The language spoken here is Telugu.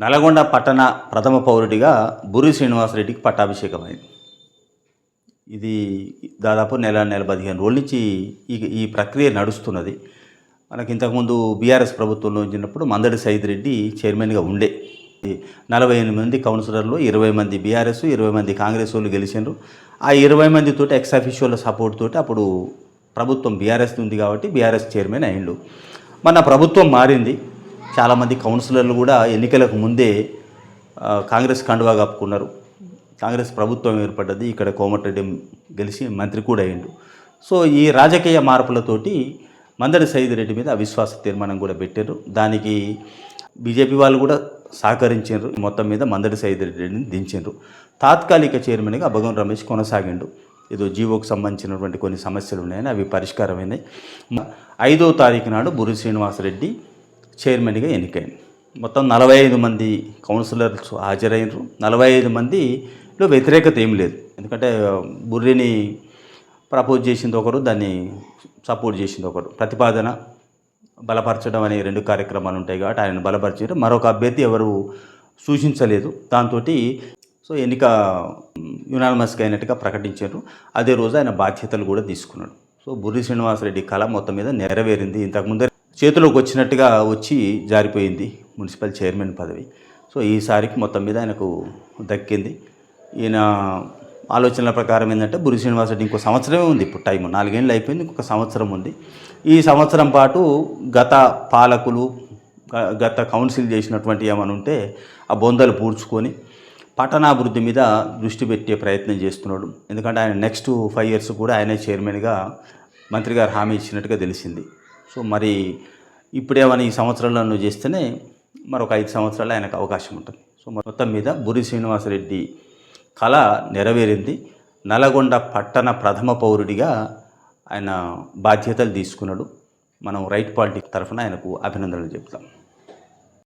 నల్గొండ పట్టణ ప్రథమ పౌరుడిగా బురి శ్రీనివాసరెడ్డికి పట్టాభిషేకమైంది. ఇది దాదాపు నెల నెల పదిహేను రోజుల నుంచి ఈ ఈ ప్రక్రియ నడుస్తున్నది. మనకి ఇంతకుముందు బీఆర్ఎస్ ప్రభుత్వంలో ఉంచినప్పుడు మందడి సైద్ రెడ్డి చైర్మన్గా ఉండే. నలభై ఎనిమిది మంది కౌన్సిలర్లు ఇరవై మంది బీఆర్ఎస్ ఇరవై మంది కాంగ్రెస్ వాళ్ళు గెలిచినారు ఆ ఇరవై మంది తోటి ఎక్స్ అఫీషియల్ సపోర్ట్ తోటి అప్పుడు ప్రభుత్వం బీఆర్ఎస్ ఉంది కాబట్టి బీఆర్ఎస్ చైర్మన్ అయిండు మన ప్రభుత్వం మారింది. చాలామంది కౌన్సిలర్లు కూడా ఎన్నికలకు ముందే కాంగ్రెస్ కండువా కప్పుకున్నారు కాంగ్రెస్ ప్రభుత్వం ఏర్పడ్డది ఇక్కడ కోమటిరెడ్డి గెలిచి మంత్రి కూడా అయ్యిండు. సో ఈ రాజకీయ మార్పులతోటి మందడి సైద్ రెడ్డి మీద అవిశ్వాస తీర్మానం కూడా పెట్టారు దానికి బీజేపీ వాళ్ళు కూడా సహకరించారు మొత్తం మీద మందడి సైద్ రెడ్డిని దించారు తాత్కాలిక చైర్మన్గా అభగం రమేష్ కొనసాగిండు. ఏదో జీవోకు సంబంధించినటువంటి కొన్ని సమస్యలు ఉన్నాయని అవి పరిష్కారమైనాయి. ఐదో తారీఖు నాడు బురి శ్రీనివాసరెడ్డి చైర్మన్గా ఎన్నికైంది. మొత్తం నలభై ఐదు మంది కౌన్సిలర్స్ హాజరైనరు నలభై ఐదు మందిలో వ్యతిరేకత ఏం లేదు. ఎందుకంటే బుర్రిని ప్రపోజ్ చేసింది ఒకరు దాన్ని సపోర్ట్ చేసింది ఒకరు. ప్రతిపాదన బలపరచడం అనే రెండు కార్యక్రమాలు ఉంటాయి కాబట్టి ఆయన బలపరిచారు. మరొక అభ్యర్థి ఎవరు సూచించలేదు. దాంతో సో ఎన్నిక యునానిమస్గా అయినట్టుగా ప్రకటించారు. అదే రోజు ఆయన బాధ్యతలు కూడా తీసుకున్నాడు. సో బుర్రి శ్రీనివాసరెడ్డి కళ మొత్తం మీద నెరవేరింది. ఇంతకుముందే చేతిలోకి వచ్చినట్టుగా వచ్చి జారిపోయింది మున్సిపల్ చైర్మన్ పదవి. సో ఈసారికి మొత్తం మీద ఆయనకు దక్కింది. ఈయన ఆలోచనల ప్రకారం ఏంటంటే బురి శ్రీనివాసరెడ్డి ఇంకో సంవత్సరమే ఉంది ఇప్పుడు టైం నాలుగేళ్ళు అయిపోయింది ఇంకొక సంవత్సరం ఉంది. ఈ సంవత్సరం పాటు గత పాలకులు గత కౌన్సిల్ చేసినటువంటి ఏమైనా ఉంటే ఆ బొందలు పూడ్చుకొని పట్టణాభివృద్ధి మీద దృష్టి పెట్టే ప్రయత్నం చేస్తున్నాడు. ఎందుకంటే ఆయన నెక్స్ట్ ఫైవ్ ఇయర్స్ కూడా ఆయనే చైర్మన్గా మంత్రి గారు హామీ ఇచ్చినట్టుగా తెలిసింది. సో మరి ఇప్పుడేమైనా ఈ సంవత్సరంలో నువ్వు చేస్తేనే మరొక ఐదు సంవత్సరాలు ఆయనకు అవకాశం ఉంటుంది. సో మొత్తం మీద బురి శ్రీనివాసరెడ్డి కళ నెరవేరింది. నల్గొండ పట్టణ ప్రథమ పౌరుడిగా ఆయన బాధ్యతలు తీసుకున్నాడు. మనం రైట్ పార్టీ తరఫున ఆయనకు అభినందనలు చెప్తాం.